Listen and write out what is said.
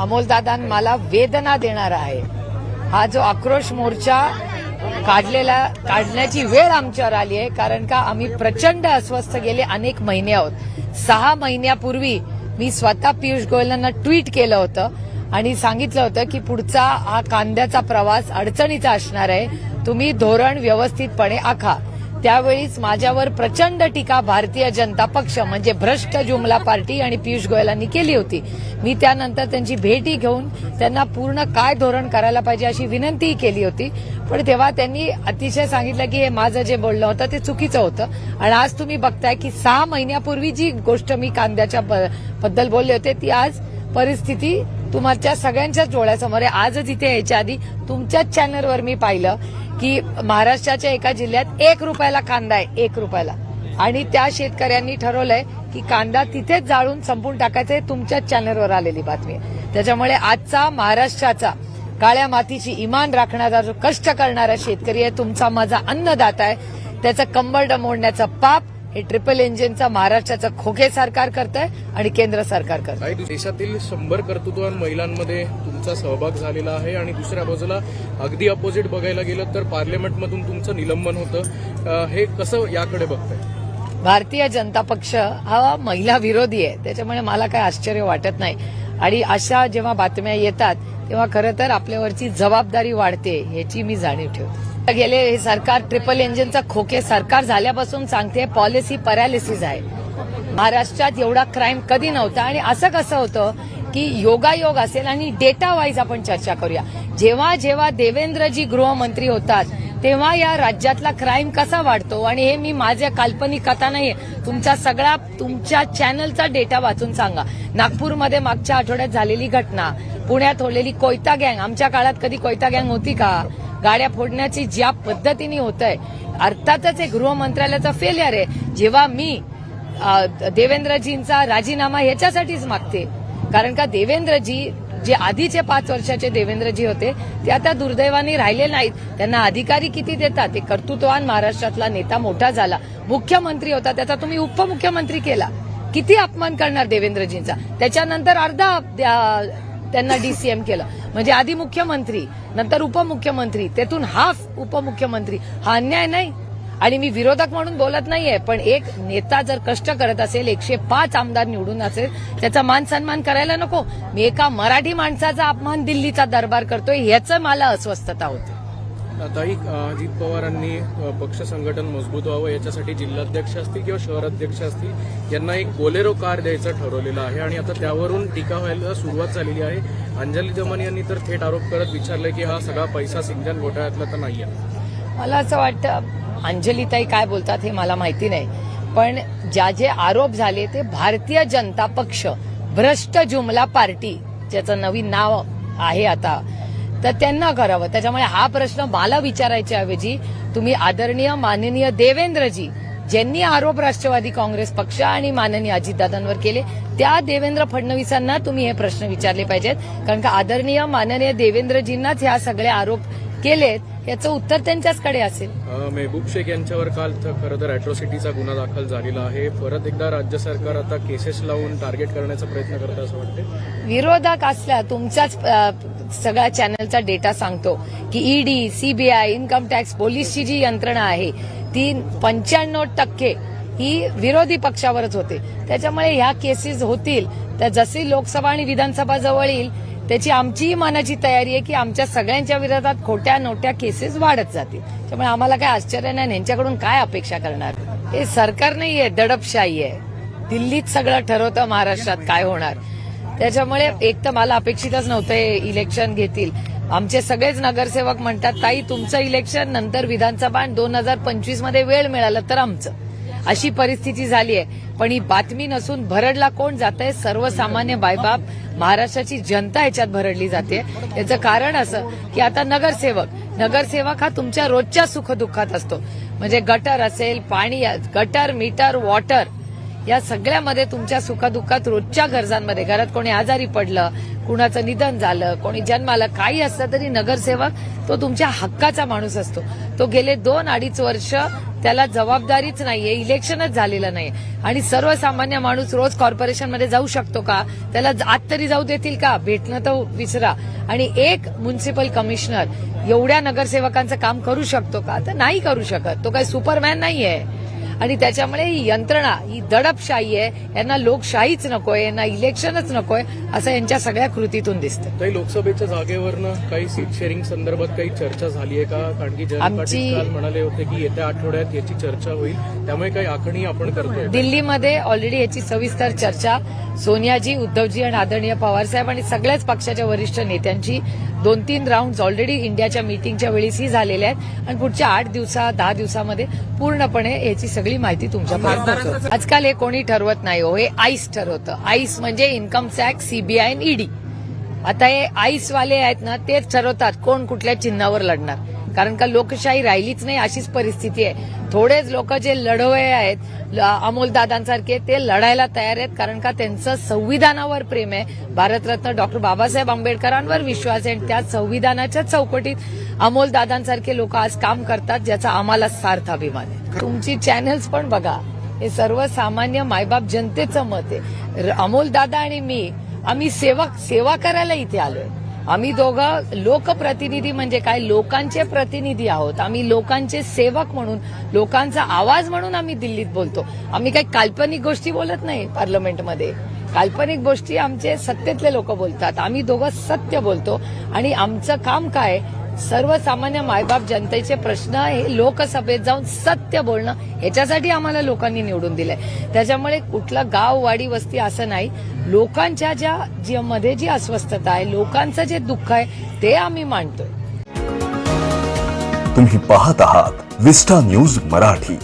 अमोलदादान मला वेदना देणारा आहे. हा जो आक्रोश मोर्चा काढलेला काढण्याची वेळ आमच्यावर आली आहे कारण का आम्ही प्रचंड अस्वस्थ गेले अनेक महिने आहोत. सहा महिन्यापूर्वी मी स्वतः पियुष गोयलांना ट्विट केलं होतं आणि सांगितलं होतं की पुढचा हा कांद्याचा प्रवास अडचणीचा असणार आहे. तुम्ही धोरण व्यवस्थितपणे आखा. त्यावेळीच माझ्यावर प्रचंड टीका भारतीय जनता पक्ष म्हणजे भ्रष्ट जुमला पार्टी आणि पियुष गोयलांनी केली होती. मी त्यानंतर त्यांची भेटी घेऊन त्यांना पूर्ण काय धोरण करायला पाहिजे अशी विनंतीही केली होती. पण तेव्हा त्यांनी अतिशय सांगितलं की हे माझं जे बोलणं होतं ते चुकीचं होतं. आणि आज तुम्ही बघताय की सहा महिन्यापूर्वी जी गोष्ट मी कांद्याच्या बद्दल बोलले होते ती आज परिस्थिती तुमच्या सगळ्यांच्याच डोळ्यासमोर आहे. आजच इथे यायच्या आधी तुमच्याच चॅनलवर मी पाहिलं. की महाराष्ट्राच्या एका जिल्ह्यात एक रुपयाला कांदा आहे एक रुपयाला. आणि त्या शेतकऱ्यांनी ठरवलंय की कांदा तिथेच जाळून संपून टाकायचं हे तुमच्याच चॅनलवर आलेली बातमी आहे. त्याच्यामुळे आजचा महाराष्ट्राचा काळ्या मातीची इमान राखणारा जो कष्ट करणारा शेतकरी आहे तुमचा माझा अन्नदाता आहे त्याचं कंबरड मोडण्याचं पाप हे ट्रिपल इंजिनचा महाराष्ट्राचं खोके सरकार करतंय आणि केंद्र सरकार करतंय. काही देशातील शंभर कर्तृत्ववान महिलांमध्ये तुमचा सहभाग झालेला आहे आणि दुसऱ्या बाजूला अगदी अपोजिट बघायला गेलं तर पार्लमेंटमधून तुमचं निलंबन होतं. हे कसं याकडे बघताय? भारतीय जनता पक्ष हा महिला विरोधी आहे. त्याच्यामुळे मला काही आश्चर्य वाटत नाही. आणि अशा जेव्हा बातम्या येतात तेव्हा खरं तर आपल्यावरची जबाबदारी वाढते ह्याची मी जाणीव ठेवते. गेले. हे सरकार ट्रिपल इंजिनचं खोके सरकार झाल्यापासून सांगते पॉलिसी पॅरालिसिस आहे. महाराष्ट्रात एवढा क्राईम कधी नव्हता आणि असं कसं होतं की योगायोग असेल आणि डेटा वाईज आपण चर्चा करूया. जेव्हा जेव्हा देवेंद्रजी गृहमंत्री होतात तेव्हा या राज्यातला क्राईम कसा वाढतो? आणि हे मी माझ्या काल्पनिक कथा नाहीये. तुमचा सगळा तुमच्या चॅनलचा डेटा वाचून सांगा. नागपूरमध्ये मागच्या आठवड्यात झालेली घटना पुण्यात होलेली कोयता गँग आमच्या काळात कधी कोयता गँग होती का? गाड्या फोडण्याची ज्या पद्धतीने होत आहे अर्थातच हे गृहमंत्रालयाचं फेलियर आहे. जेव्हा मी देवेंद्रजींचा राजीनामा ह्याच्यासाठीच मागते कारण का देवेंद्रजी जे आधीचे पाच वर्षाचे देवेंद्रजी होते ते आता दुर्दैवाने राहिले नाहीत. त्यांना अधिकारी किती देतात? ते कर्तृत्वान महाराष्ट्रातला नेता मोठा झाला मुख्यमंत्री होता त्याचा तुम्ही उपमुख्यमंत्री केला. किती अपमान करणार देवेंद्रजींचा? त्याच्यानंतर अर्धा त्यांना डीसीएम केलं. म्हणजे आधी मुख्यमंत्री नंतर उपमुख्यमंत्री तेथून हाफ उपमुख्यमंत्री. हा अन्याय नाही. आणि मी विरोधक म्हणून बोलत नाहीये पण एक नेता जर कष्ट करत असेल एकशे पाच आमदार निवडून असेल त्याचा मान सन्मान करायला नको. मी एका मराठी माणसाचा अपमान दिल्लीचा दरबार करतोय ह्याचं मला अस्वस्थता होते. ताई अजित पवारांनी पक्ष संघटन मजबूत व्हावं याच्यासाठी जिल्हाध्यक्ष असतील किंवा शहराध्यक्ष असतील यांना एक बोलेरो कार द्यायचं ठरवलेलं आहे आणि आता त्यावरून टीका व्हायला सुरुवात झालेली आहे. अंजली दमन यांनी तर थेट आरोप करत विचारलं की हा सगळा पैसा सिंचन घोटाळ्यातला तर नाहीये. मला असं वाटतं अंजलीताई काय बोलतात हे मला माहिती नाही. पण ज्या जे आरोप झाले ते भारतीय जनता पक्ष भ्रष्ट जुमला पार्टी ज्याचं नवीन नाव आहे आता तर त्यांना करावं. त्याच्यामुळे हा प्रश्न मला विचारायच्या ऐवजी तुम्ही आदरणीय माननीय देवेंद्रजी ज्यांनी आरोप राष्ट्रवादी काँग्रेस पक्ष आणि माननीय अजितदादांवर केले त्या देवेंद्र फडणवीसांना तुम्ही हे प्रश्न विचारले पाहिजेत. कारण का आदरणीय माननीय देवेंद्रजींनाच ह्या सगळ्या आरोप केलेत याचं उत्तर त्यांच्याचकडे असेल. मेहबूब शेख यांच्यावर काल खरं तर अॅट्रॉसिटीचा गुन्हा दाखल झालेला आहे. परत एकदा राज्य सरकार आता केसेस लावून टार्गेट करण्याचा प्रयत्न करतं असं वाटतं विरोधक असल्या तुमच्याच सगळ्या चॅनलचा डेटा सांगतो की ईडी सीबीआय इन्कम टॅक्स पोलीसची जी यंत्रणा आहे ती पंच्याण्णव टक्के ही विरोधी पक्षावरच होते. त्याच्यामुळे ह्या केसेस होतील. तर जशी लोकसभा आणि विधानसभा जवळ येईल त्याची आमचीही मनाची तयारी आहे की आमच्या सगळ्यांच्या विरोधात खोट्या नोट्या केसेस वाढत जातील. त्यामुळे आम्हाला काय आश्चर्य नाही आणि यांच्याकडून काय अपेक्षा करणार? हे सरकार नाहीये दडपशाही आहे. दिल्लीत सगळं ठरवतं महाराष्ट्रात काय होणार? त्याच्यामुळे एक तर मला अपेक्षितच नव्हतं हे इलेक्शन घेतील. आमचे सगळेच नगरसेवक म्हणतात ताई तुमचं इलेक्शन नंतर विधानसभा आणि दोन हजार पंचवीसमध्ये वेळ मिळाला तर आमचं. अशी परिस्थिती झाली आहे पण ही बातमी नसून भरडला कोण जात आहे सर्वसामान्य बायबाप महाराष्ट्राची जनता याच्यात भरडली जाते. याचं कारण असं की आता नगरसेवक नगरसेवक हा तुमच्या रोजच्या सुखदुःखात असतो. म्हणजे गटर असेल पाणी गटर मीटर वॉटर या सगळ्यामध्ये तुमच्या सुखदुःखात रोजच्या गरजांमध्ये. घरात कोणी आजारी पडलं कुणाचं निधन झालं कोणी जन्माला काही असलं तरी नगरसेवक तो तुमच्या हक्काचा माणूस असतो. तो गेले दोन अडीच वर्ष त्याला जबाबदारीच नाहीये इलेक्शनच झालेलं नाही आणि सर्वसामान्य माणूस रोज कॉर्पोरेशनमध्ये जाऊ शकतो का? त्याला आत तरी जाऊ देतील का? भेटणं तर विसरा. आणि एक म्युन्सिपल कमिशनर एवढ्या नगरसेवकांचं काम करू शकतो का? तर नाही करू शकत. तो काही सुपरमॅन नाहीये. आणि त्याच्यामुळे ही यंत्रणा ही दडपशाही आहे. यांना लोकशाहीच नकोय यांना इलेक्शनच नकोय असं यांच्या सगळ्या कृतीतून दिसतं काही लोकसभेच्या जागेवरनं काही सीट शेअरिंग संदर्भात काही चर्चा झाली आहे का? कारण की आमची- म्हणाले होते की येत्या आठवड्यात याची चर्चा होईल. त्यामुळे काही आखणी आपण करतोय दिल्लीमध्ये ऑलरेडी याची सविस्तर चर्चा. सोनियाजी उद्धवजी आणि आदरणीय पवारसाहेब आणि सगळ्याच पक्षाच्या वरिष्ठ नेत्यांची. दोन तीन राऊंड ऑलरेडी इंडियाच्या मीटिंगच्या वेळीच ही झालेल्या आहेत. आणि पुढच्या आठ दिवसा दहा दिवसामध्ये पूर्णपणे याची सगळी माहिती तुमच्यापर्यंत पोहोचवू. आजकाल हे कोणी ठरवत नाही हो हे आईस ठरवतं. आईस म्हणजे इन्कम टॅक्स सीबीआय आणि ईडी आता हे आईसवाले आहेत ना तेच ठरवतात कोण कुठल्या चिन्हावर लढणार. कारण का लोकशाही राहिलीच नाही अशीच परिस्थिती आहे. थोडेच लोक जे लढवे आहेत अमोल दादांसारखे ते लढायला तयार आहेत कारण का त्यांचं संविधानावर प्रेम आहे. भारतरत्न डॉक्टर बाबासाहेब आंबेडकरांवर विश्वास आहे आणि त्या संविधानाच्या चौकटीत अमोल दादांसारखे लोक आज काम करतात ज्याचा आम्हाला सार्थ अभिमान आहे. तुमची चॅनल्स पण बघा. हे सर्वसामान्य मायबाप जनतेचं मत आहे. अमोल दादा आणि मी आम्ही सेवा सेवा करायला इथे आलोय. आम्ही दोघं लोकप्रतिनिधी म्हणजे काय? लोकांचे प्रतिनिधी आहोत. आम्ही लोकांचे सेवक म्हणून लोकांचा आवाज म्हणून आम्ही दिल्लीत बोलतो. आम्ही काही काल्पनिक गोष्टी बोलत नाही पार्लमेंटमध्ये. काल्पनिक गोष्टी आमचे सत्तेतले लोक बोलतात. आम्ही दोघं सत्य बोलतो. आणि आमचं काम काय? सर्वसामान्य मायबाप जनतेचे प्रश्न हे लोकसभेत जाऊन सत्य बोलणं याच्यासाठी आम्हाला लोकांनी निवडून दिलंय. त्याच्यामुळे कुठलं गाव वाडी वस्ती असं नाही. लोकांच्या ज्या जी मध्ये जी अस्वस्थता आहे लोकांचं जे दुःख आहे ते आम्ही मांडतोय. तुम्ही पाहत आहात विस्टा न्यूज मराठी.